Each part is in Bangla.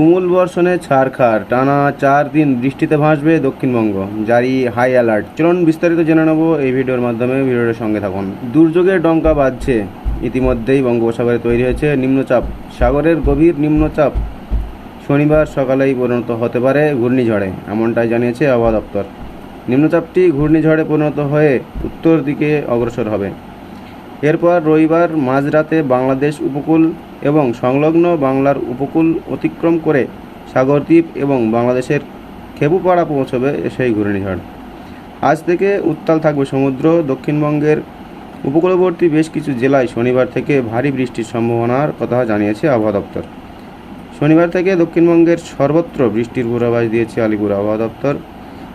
তুমুল বর্ষণে ছাড়খাড়। টানা চার দিন বৃষ্টিতে ভাসবে দক্ষিণবঙ্গ। জারি হাই অ্যালার্ট চলুন বিস্তারিত জেনে নেব এই ভিডিওর মাধ্যমে। ভিডিওর সঙ্গে থাকুন। দুর্যোগের ডঙ্কা বাজছে ইতিমধ্যেই বঙ্গোপসাগরে তৈরি হয়েছে নিম্নচাপ। সাগরের গভীর নিম্নচাপ শনিবার সকালেই পরিণত হতে পারে ঘূর্ণিঝড়ে, এমনটাই জানিয়েছে আবহাওয়া দপ্তর। নিম্নচাপটি ঘূর্ণিঝড়ে পরিণত হয়ে উত্তর দিকে অগ্রসর হবে। এরপর রবিবার মাঝরাতে বাংলাদেশ উপকূল এবং সংলগ্ন বাংলার উপকূল অতিক্রম করে সাগরদ্বীপ এবং বাংলাদেশের খেপুপাড়া পৌঁছবে সেই ঘূর্ণিঝড়। আজ থেকে উত্তাল থাকবে সমুদ্র, দক্ষিণবঙ্গের উপকূলবর্তী বেশ কিছু জেলায় শনিবার থেকে ভারী বৃষ্টির সম্ভাবনার কথা জানিয়েছে আবহাওয়া দপ্তর। শনিবার থেকে দক্ষিণবঙ্গের সর্বত্র বৃষ্টির পূর্বাভাস দিয়েছে আলিপুর আবহাওয়া দপ্তর।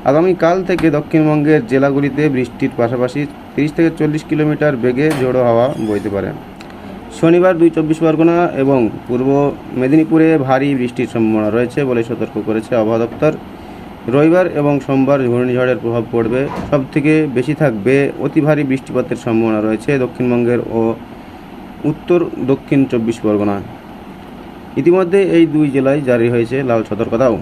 আগামীকাল থেকে দক্ষিণবঙ্গের জেলাগুলিতে বৃষ্টির পাশাপাশি তিরিশ থেকে চল্লিশ কিলোমিটার বেগে ঝোড়ো হাওয়া বইতে পারে। শনিবার দুই চব্বিশ পরগনা এবং পূর্ব মেদিনীপুরে ভারী বৃষ্টির সম্ভাবনা রয়েছে বলে সতর্ক করেছে আবহাওয়া দপ্তর। রবিবার এবং সোমবার ঘূর্ণিঝড়ের প্রভাব পড়বে। সবথেকে বেশি থাকবে অতি ভারী বৃষ্টিপাতের সম্ভাবনা রয়েছে দক্ষিণবঙ্গের ও উত্তর দক্ষিণ চব্বিশ পরগনা ইতিমধ্যে এই দুই জেলায় জারি হয়েছে লাল সতর্কতাও।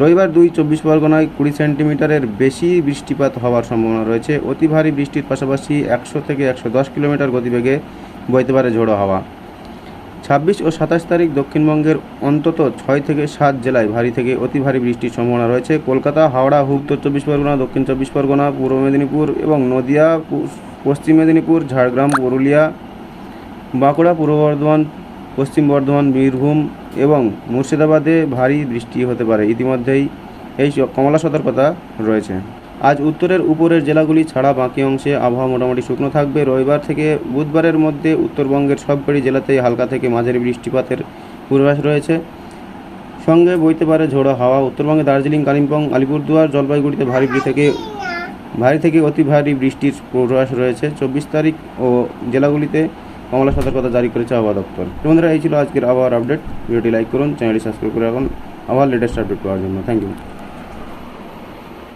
রবিবার দুই চব্বিশ পরগনায় কুড়ি সেন্টিমিটারের বেশি বৃষ্টিপাত হওয়ার সম্ভাবনা রয়েছে। অতি ভারী বৃষ্টির পাশাপাশি একশো থেকে একশো দশ কিলোমিটার গতিবেগে বইতে পারে ঝোড়ো হাওয়া। ছাব্বিশ ও সাতাশ তারিখ দক্ষিণবঙ্গের অন্তত ছয় থেকে সাত জেলায় ভারী থেকে অতি ভারী বৃষ্টির সম্ভাবনা রয়েছে। কলকাতা, হাওড়া, উত্তর চব্বিশ পরগনা, দক্ষিণ চব্বিশ পরগনা, পূর্ব মেদিনীপুর এবং নদিয়া পশ্চিম মেদিনীপুর, ঝাড়গ্রাম, পুরুলিয়া, বাঁকুড়া, পূর্ব বর্ধমান পশ্চিম বর্ধমান, বীরভূম এবং মুর্শিদাবাদে ভারী বৃষ্টি হতে পারে। ইতিমধ্যেই এই কমলা সতর্কতা রয়েছে। আজ উত্তরের উপরের জেলাগুলি ছাড়া বাকি অংশে আবহাওয়া মোটামুটি শুকনো থাকবে। রবিবার থেকে বুধবারের মধ্যে উত্তরবঙ্গের সব সবকটি জেলাতেই হালকা থেকে মাঝারি বৃষ্টিপাতের পূর্বাভাস রয়েছে। সঙ্গে বইতে পারে ঝোড়ো হাওয়া। উত্তরবঙ্গে দার্জিলিং, কালিম্পং, আলিপুরদুয়ার, জলপাইগুড়িতে ভারী থেকে ভারী থেকে অতি ভারী বৃষ্টির পূর্বাভাস রয়েছে। চব্বিশ তারিখ ও জেলাগুলিতে কমলা সতর্কতা জারি করেছে আবহাওয়া দপ্তর। বন্ধুরা, এই ছিল আজকের আবহাওয়ার আপডেট। ভিডিওটি লাইক করুন, চ্যানেলটি সাবস্ক্রাইব করে রাখুন। আবার লেটেস্ট আপডেট পাওয়ার জন্য। Thank you